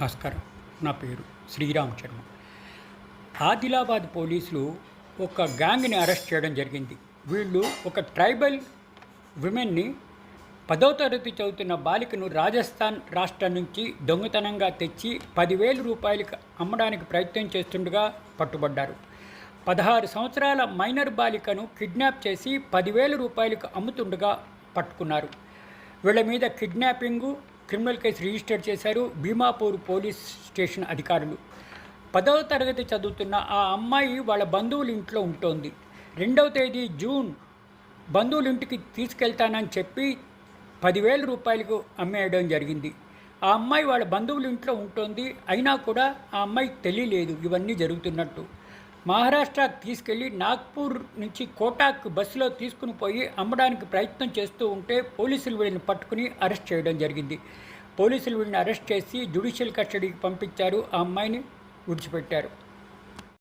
నమస్కారం నా పేరు శ్రీరామ్ శర్మ. ఆదిలాబాద్ పోలీసులు ఒక గ్యాంగ్ని అరెస్ట్ చేయడం జరిగింది. వీళ్ళు ఒక ట్రైబల్ విమెన్ని పదో తరగతి చదువుతున్న బాలికను రాజస్థాన్ రాష్ట్రం నుంచి దొంగతనంగా తెచ్చి పదివేల రూపాయలకు అమ్మడానికి ప్రయత్నం చేస్తుండగా పట్టుబడ్డారు. పదహారు సంవత్సరాల మైనర్ బాలికను కిడ్నాప్ చేసి పదివేల రూపాయలకు అమ్ముతుండగా పట్టుకున్నారు. వీళ్ళ మీద కిడ్నాపింగు క్రిమినల్ కేసు రిజిస్టర్ చేశారు భీమాపూర్ పోలీస్ స్టేషన్ అధికారులు. పదవ తరగతి చదువుతున్న ఆ అమ్మాయి వాళ్ళ బంధువుల ఇంట్లో ఉంటోంది. రెండవ తేదీ జూన్ బంధువుల ఇంటికి తీసుకెళ్తానని చెప్పి పదివేల రూపాయలకు అమ్మేయడం జరిగింది. ఆ అమ్మాయి వాళ్ళ బంధువుల ఇంట్లో ఉంటుంది. అయినా కూడా ఆ అమ్మాయికి తెలియలేదు. ఇవన్నీ జరుగుతున్నట్టు. మహారాష్ట్రకు తీసుకెళ్ళి నాగ్పూర్ నుంచి కోటాక్ బస్సులో తీసుకుని పోయి అమ్మడానికి ప్రయత్నం చేస్తూ ఉంటే పోలీసులు వీళ్ళని పట్టుకుని అరెస్ట్ చేయడం జరిగింది. పోలీసులు వీళ్ళని అరెస్ట్ చేసి జ్యుడిషియల్ కస్టడీకి పంపించారు. ఆ అమ్మాయిని విడిచిపెట్టారు.